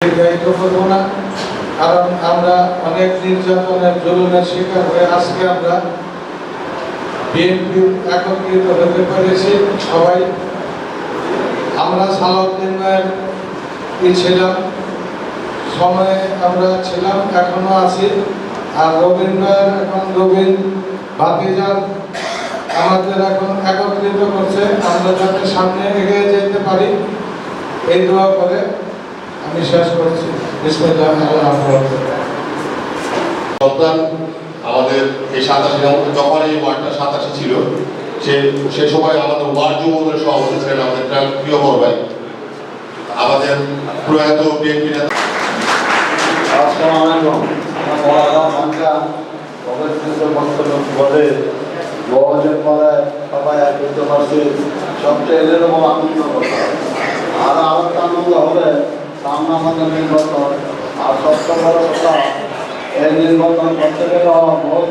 দায়িত্ব করব না কারণ আমরা অনেক নির্যাতনের জুলুমের শিকার হয়ে আজকে আমরা বিএনপি একত্রিত হতে পেরেছি সবাই আমরা সালাউদ্দিন ই ছিলাম সময়ে আমরা ছিলাম এখনও আছি আর রবীন ভাইয়ের এখন রবীন ভাতিজার আমাদের এখন একত্রিত করছে আমরা যাতে সামনে এগিয়ে যেতে পারি। এই দোয়া করে আমি শেষ করছি। সন্তান আমাদের এই সাতাশি যখন এই ওয়ার্ডটা সাতাশি ছিল সে সে সময় আমাদের ওয়ার্ড যুবদের সভাপতি ছিলেন আমাদের প্রিয় বড় ভাই। আমাদের প্রয়াত বিএনপি নেতা। আসসালামু আলাইকুম। বলে সবাই সবচেয়ে এদের আনন্দ আর আরেকটা আনন্দ হবে সামনে আমাদের আর সবচেয়ে বড় কথা করতে গেলে বহুত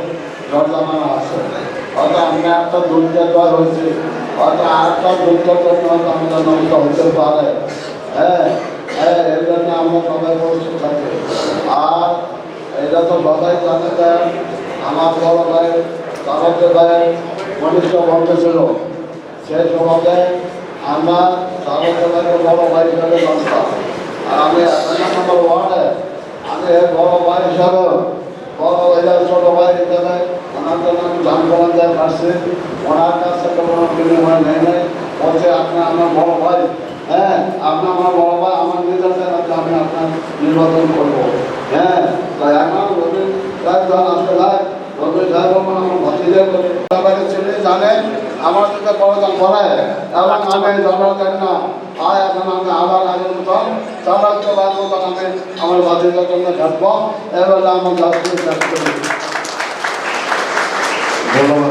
জর্জামানা আছে হয়তো আমি একটা দুর্যোগ হয়েছে। হয়তো আরেকটা দুর্যোগ হয়তো আমাদের পারে। হ্যাঁ হ্যাঁ এর জন্য আমরা সবাই প্রস্তুত থাকি। আর এটা তো বাবাই জানে আমার বড় ভাই বন্ধু ছিল। সেই সমাজে আমরা তারকে ভাইকে বড় ভাই হিসাবে জানতাম। আর আমি এক নম্বর ওয়ার্ডে আমি এর বড় ভাই হিসাবে বড় ভাইয়া ছোট ভাই হিসাবে ওনার জন্য আমি দান করার যায় পারছি ওনার কাছ থেকে কোনো বিনিময় নেই নাই বলছে আপনি আমার বড় ভাই হ্যাঁ আপনি আমার বড় ভাই আমার নির্বাচন আছে আমি আপনার নির্বাচন করব হ্যাঁ তাই আমার রবি সাহেব যখন আসতে যায় রবি সাহেব আমার চিন্তা করতাম বলে এবং আমি ধরার জন্য আর এখন আমি আবার আগের মতন চালাতে পারব তখন আমি আমার বাধ্যতার জন্য ঘাটবো এবার আমার ধন্যবাদ।